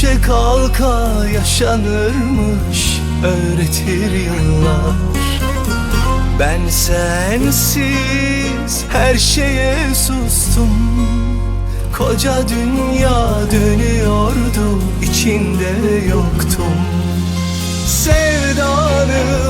Düşe kalka yaşanırmış öğretir yıllar. Ben sensiz her şeye sustum. Koca dünya dönüyordu içinde yoktum. Sevdanı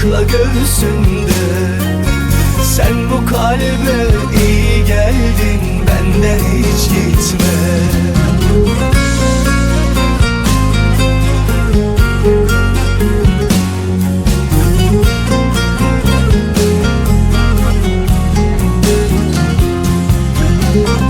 sakla göğsünde. Sen bu kalbe iyi geldin benden hiç gitme. Bir